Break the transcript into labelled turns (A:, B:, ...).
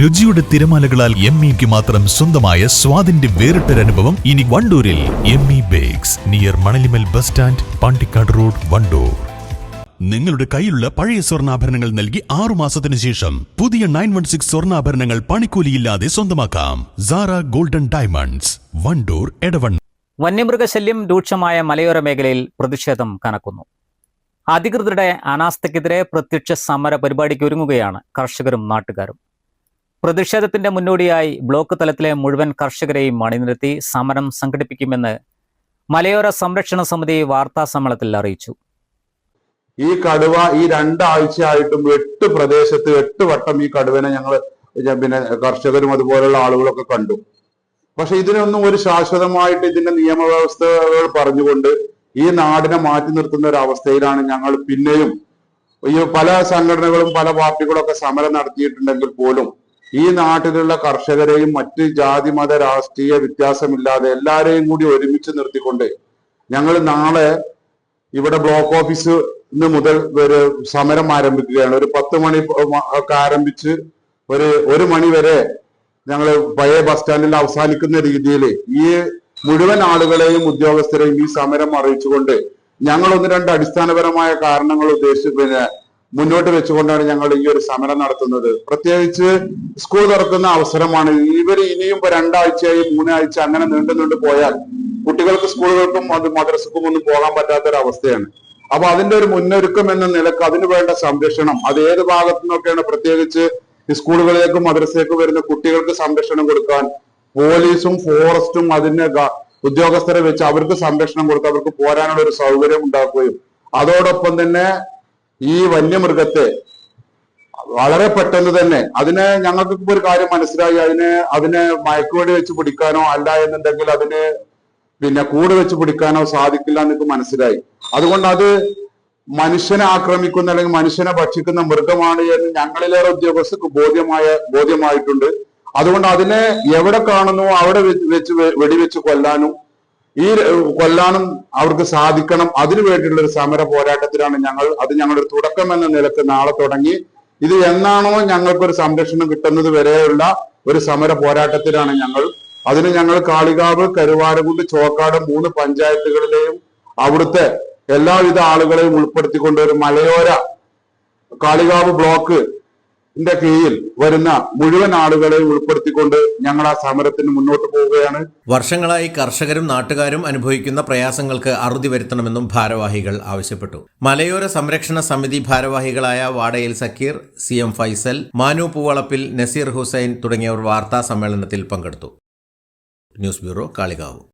A: രുചിയുടെ തിരമാലകളാൽ എം ഇക്ക് മാത്രം സ്വന്തമായ സ്വാദിന്റെ വേറിട്ടൊരനുഭവം ഇനി വണ്ടൂരിൽ M E bakes near Manalimal bus stand Pandikkad road Wandoor.
B: നിങ്ങളുടെ കയ്യിലുള്ള പഴയ സ്വർണാഭരണങ്ങൾ നൽകി ആറു മാസത്തിന് ശേഷം പുതിയ നയൻ വൺ സിക്സ് സ്വർണാഭരണങ്ങൾ പണിക്കൂലിയില്ലാതെ സ്വന്തമാക്കാം. സാറ ഗോൾഡൻ ഡയമണ്ട്സ് വണ്ടൂർ എടവൺ
C: വന്യമൃഗശല്യം രൂക്ഷമായ മലയോര മേഖലയിൽ പ്രതിഷേധം കനക്കുന്നു. അധികൃതരുടെ അനാസ്ഥയ്ക്കെതിരെ പ്രത്യക്ഷ സമര പരിപാടിക്ക് ഒരുങ്ങുകയാണ് കർഷകരും നാട്ടുകാരും. പ്രതിഷേധത്തിന്റെ മുന്നോടിയായി ബ്ലോക്ക് തലത്തിലെ മുഴുവൻ കർഷകരെയും അണിനിരത്തി സമരം സംഘടിപ്പിക്കുമെന്ന് മലയോര സംരക്ഷണ സമിതി വാർത്താ സമ്മേളനത്തിൽ അറിയിച്ചു.
D: ഈ കടുവ ഈ രണ്ടാഴ്ചയായിട്ടും എട്ട് പ്രദേശത്ത് എട്ട് വട്ടം ഈ കടുവനെ ഞങ്ങൾ പിന്നെ കർഷകരും അതുപോലെയുള്ള ആളുകളൊക്കെ കണ്ടു. പക്ഷെ ഇതിനൊന്നും ഒരു ശാശ്വതമായിട്ട് ഇതിന്റെ നിയമവ്യവസ്ഥകൾ പറഞ്ഞുകൊണ്ട് ഈ നാടിനെ മാറ്റി നിർത്തുന്ന ഒരു അവസ്ഥയിലാണ് ഞങ്ങൾ പിന്നെയും പല സംഘടനകളും പല പാർട്ടികളും ഒക്കെ സമരം നടത്തിയിട്ടുണ്ടെങ്കിൽ പോലും ഈ നാട്ടിലുള്ള കർഷകരെയും മറ്റ് ജാതി മത രാഷ്ട്രീയ വ്യത്യാസമില്ലാതെ എല്ലാരെയും കൂടി ഒരുമിച്ച് നിർത്തിക്കൊണ്ട് ഞങ്ങൾ നാളെ ഇവിടെ ബ്ലോക്ക് ഓഫീസ് ഇന്ന് മുതൽ ഒരു സമരം ആരംഭിക്കുകയാണ്. ഒരു പത്ത് മണി ഒക്കെ ആരംഭിച്ച് ഒരു ഒരു മണി വരെ ഞങ്ങൾ പഴയ ബസ് സ്റ്റാൻഡിൽ അവസാനിക്കുന്ന രീതിയിൽ ഈ മുഴുവൻ ആളുകളെയും ഉദ്യോഗസ്ഥരെയും ഈ സമരം അറിയിച്ചുകൊണ്ട് ഞങ്ങൾ ഒന്ന് രണ്ട് അടിസ്ഥാനപരമായ കാരണങ്ങൾ ഉദ്ദേശിച്ച് പിന്നെ മുന്നോട്ട് വെച്ചുകൊണ്ടാണ് ഞങ്ങൾ ഈ ഒരു സമരം നടത്തുന്നത്. പ്രത്യേകിച്ച് സ്കൂൾ തുറക്കുന്ന അവസരമാണ്. ഇവർ ഇനിയും രണ്ടാഴ്ചയായി മൂന്നാഴ്ച അങ്ങനെ നീണ്ടു നീണ്ടു പോയാൽ കുട്ടികൾക്ക് സ്കൂളുകൾക്കും അത് മദ്രസക്കും ഒന്നും പോകാൻ പറ്റാത്ത ഒരു അവസ്ഥയാണ് അപ്പൊ അതിന്റെ ഒരു മുന്നൊരുക്കം എന്ന നിലയ്ക്ക് അതിന് വേണ്ട സംരക്ഷണം അത് ഏത് ഭാഗത്തു നിന്നൊക്കെയാണ് പ്രത്യേകിച്ച് സ്കൂളുകളിലേക്കും മദ്രസയിലേക്കും വരുന്ന കുട്ടികൾക്ക് സംരക്ഷണം കൊടുക്കാൻ പോലീസും ഫോറസ്റ്റും അതിന്റെ ഉദ്യോഗസ്ഥരെ വെച്ച് അവർക്ക് സംരക്ഷണം കൊടുത്ത് അവർക്ക് പോരാനുള്ള ഒരു സൗകര്യം ഉണ്ടാക്കുകയും അതോടൊപ്പം തന്നെ ഈ വന്യമൃഗത്തെ വളരെ പെട്ടെന്ന് തന്നെ അതിനെ ഞങ്ങൾക്ക് ഒരു കാര്യം മനസ്സിലായി. അതിനെ അതിനെ മയക്കുവടി വെച്ച് പിടിക്കാനോ അല്ല എന്നുണ്ടെങ്കിൽ അതിന് പിന്നെ കൂട് വെച്ച് പിടിക്കാനോ സാധിക്കില്ല എന്നൊക്കെ മനസ്സിലായി. അതുകൊണ്ട് അത് മനുഷ്യനെ ആക്രമിക്കുന്ന അല്ലെങ്കിൽ മനുഷ്യനെ ഭക്ഷിക്കുന്ന മൃഗമാണ് എന്ന് ഞങ്ങളിലേറെ ഉദ്യോഗസ്ഥർക്ക് ബോധ്യമായ ബോധ്യമായിട്ടുണ്ട്. അതുകൊണ്ട് അതിനെ എവിടെ കാണുന്നു അവിടെ വെച്ച് വെടിവെച്ച് കൊല്ലാനും ഈ കൊല്ലാനും അവർക്ക് സാധിക്കണം. അതിനു വേണ്ടിയുള്ള ഒരു സമര പോരാട്ടത്തിലാണ് ഞങ്ങൾ അത് ഞങ്ങളുടെ തുടക്കം എന്ന നിലയ്ക്ക് നാളെ തുടങ്ങി. ഇത് എന്നാണോ ഞങ്ങൾക്കൊരു സംരക്ഷണം കിട്ടുന്നത് വരെയുള്ള ഒരു സമര പോരാട്ടത്തിലാണ് ഞങ്ങൾ. അതിന് ഞങ്ങൾ കാളികാവ് കരുവാരകുണ്ട് ചോക്കാട് മൂന്ന് പഞ്ചായത്തുകളിലെയും അവിടുത്തെ എല്ലാവിധ ആളുകളെയും ഉൾപ്പെടുത്തിക്കൊണ്ട് ഒരു മലയോര കാളികാവ് ബ്ലോക്ക് ന്റെ കീഴിൽ വരുന്ന മുഴുവൻ ആളുകളെയും ഉൾപ്പെടുത്തിക്കൊണ്ട് ഞങ്ങൾ ആ സമരത്തിന് മുന്നോട്ട് പോവുകയാണ്.
E: വർഷങ്ങളായി കർഷകരും നാട്ടുകാരും അനുഭവിക്കുന്ന പ്രയാസങ്ങൾക്ക് അറുതി വരുത്തണമെന്നും ഭാരവാഹികൾ ആവശ്യപ്പെട്ടു. മലയോര സംരക്ഷണ സമിതി ഭാരവാഹികളായ വാടയിൽ സക്കീർ സി എം ഫൈസൽ മാനു പൂവളപ്പിൽ നസീർ ഹുസൈൻ തുടങ്ങിയവർ വാർത്താ സമ്മേളനത്തിൽ പങ്കെടുത്തു. News bureau Kalikavu.